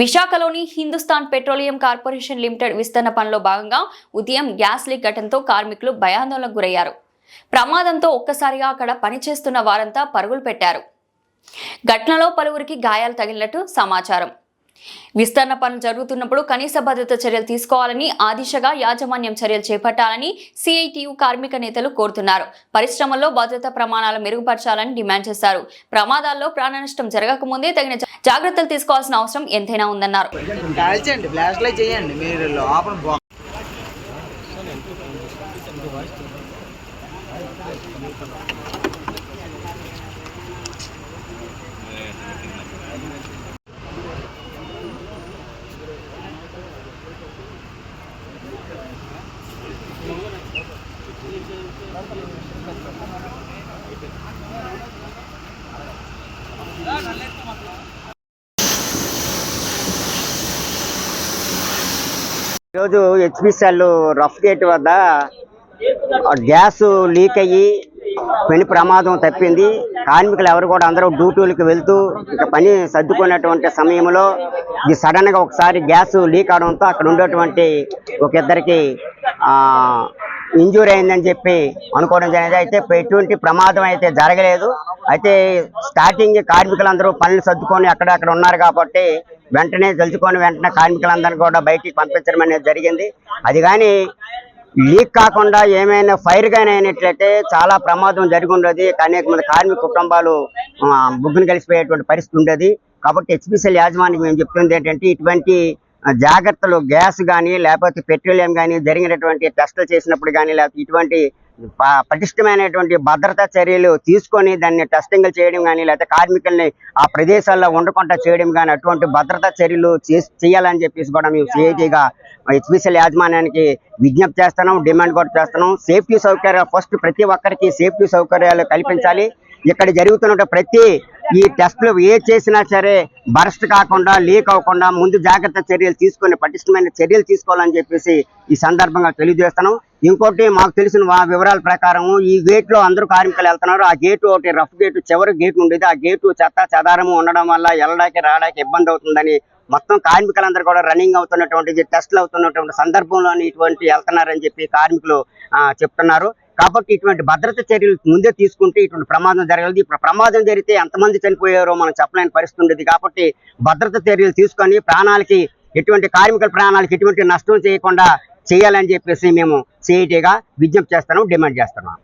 విశాఖలోని Hindustan petroleum corporation limited విస్తరణ పనిలో భాగంగా ఉదయం గ్యాస్ లీక్ ఘటనతో కార్మికులు భయాందోళనకు గురయ్యారు. ప్రమాదంతో ఒక్కసారిగా అక్కడ పనిచేస్తున్న వారంతా పరుగులు పెట్టారు. ఘటనలో పలువురికి గాయాలు తగిలినట్టు సమాచారం. విస్తరణ పనులు జరుగుతున్నప్పుడు కనీస భద్రత చర్యలు తీసుకోవాలని ఆ దిశగా యాజమాన్యం చర్యలు చేపట్టాలని సిఐటియు కార్మిక నేతలు కోరుతున్నారు. పరిశ్రమల్లో భద్రతా ప్రమాణాలు మెరుగుపరచాలని డిమాండ్ చేశారు. ప్రమాదాల్లో ప్రాణనష్టం జరగకముందే తగిన జాగ్రత్తలు తీసుకోవాల్సిన అవసరం ఎంతైనా ఉందన్నారు. చేయండి ఈరోజు హెచ్పిసిఎల్ రఫ్ గేట్ వద్ద గ్యాస్ లీక్ అయ్యి పని ప్రమాదం తప్పింది. కార్మికులు ఎవరు కూడా అందరూ డ్యూటీలకు వెళ్తూ ఇక పని సర్దుకునేటువంటి సమయంలో ఇది సడన్గా ఒకసారి గ్యాస్ లీక్ అవడంతో అక్కడ ఉండేటువంటి ఒక ఇద్దరికి ఇంజూరీ అయిందని చెప్పి అనుకోవడం జరిగింది. అయితే ఎటువంటి ప్రమాదం అయితే జరగలేదు. అయితే స్టార్టింగ్ కార్మికులందరూ పనులు సర్దుకొని అక్కడక్కడ ఉన్నారు కాబట్టి వెంటనే తెలుసుకొని వెంటనే కార్మికులందరినీ కూడా బయటికి పంపించడం అనేది జరిగింది. అది కానీ లీక్ కాకుండా ఏమైనా ఫైర్ కానీ అయినట్లయితే చాలా ప్రమాదం జరిగి ఉండేది. అనేక మంది కార్మిక కుటుంబాలు బుగ్గును కలిసిపోయేటువంటి పరిస్థితి ఉండేది. కాబట్టి హెచ్పిసిఎల్ యాజమాన్యం మేము చెప్తుంది ఏంటంటే ఇటువంటి జాగ్రత్తలు గ్యాస్ కానీ లేకపోతే పెట్రోలియం కానీ జరిగినటువంటి టెస్టులు చేసినప్పుడు కానీ లేకపోతే ఇటువంటి పటిష్టమైనటువంటి భద్రతా చర్యలు తీసుకొని దాన్ని టెస్టింగ్ చేయడం కానీ లేకపోతే కార్మికుల్ని ఆ ప్రదేశాల్లో ఉండకుండా చేయడం కానీ అటువంటి భద్రతా చర్యలు చేయాలని చెప్పేసి కూడా మేము సిఐటిగా హెచ్పిసిఎల్ యాజమాన్యానికి విజ్ఞప్తి చేస్తున్నాం డిమాండ్ కూడా చేస్తున్నాం. సేఫ్టీ సౌకర్యాలు ఫస్ట్ ప్రతి ఒక్కరికి సేఫ్టీ సౌకర్యాలు కల్పించాలి. ఇక్కడ జరుగుతున్న ప్రతి ఈ టెస్టులు ఏ చేసినా సరే బరస్ట్ కాకుండా లీక్ అవ్వకుండా ముందు జాగ్రత్త చర్యలు తీసుకొని పటిష్టమైన చర్యలు తీసుకోవాలని చెప్పేసి ఈ సందర్భంగా తెలియజేస్తున్నాం. ఇంకోటి మాకు తెలిసిన వివరాల ప్రకారం ఈ గేట్లో అందరూ కార్మికులు వెళ్తున్నారు. ఆ గేటు ఒకటి రఫ్ గేటు చివరి గేట్ ఉండేది. ఆ గేటు చెత్త చెదారము ఉండడం వల్ల వెళ్ళడానికి రావడానికి ఇబ్బంది అవుతుందని మొత్తం కార్మికులందరూ కూడా రన్నింగ్ అవుతున్నటువంటి టెస్ట్లు అవుతున్నటువంటి సందర్భంలోని ఇటువంటి వెళ్తున్నారని చెప్పి కార్మికులు చెప్తున్నారు. కాబట్టి ఇటువంటి భద్రత చర్యలు ముందే తీసుకుంటే ఇటువంటి ప్రమాదం జరగలేదు ఇప్పుడు ప్రమాదం జరిగితే ఎంతమంది చనిపోయారో మనం చెప్పలేని పరిస్థితి ఉండేది. కాబట్టి భద్రత చర్యలు తీసుకొని ప్రాణాలకి ఎటువంటి కార్మికుల ప్రాణాలకి ఎటువంటి నష్టం చేయకుండా చేయాలని చెప్పేసి మేము సిఐటిగా విజ్ఞప్తి చేస్తున్నాం డిమాండ్ చేస్తున్నాం.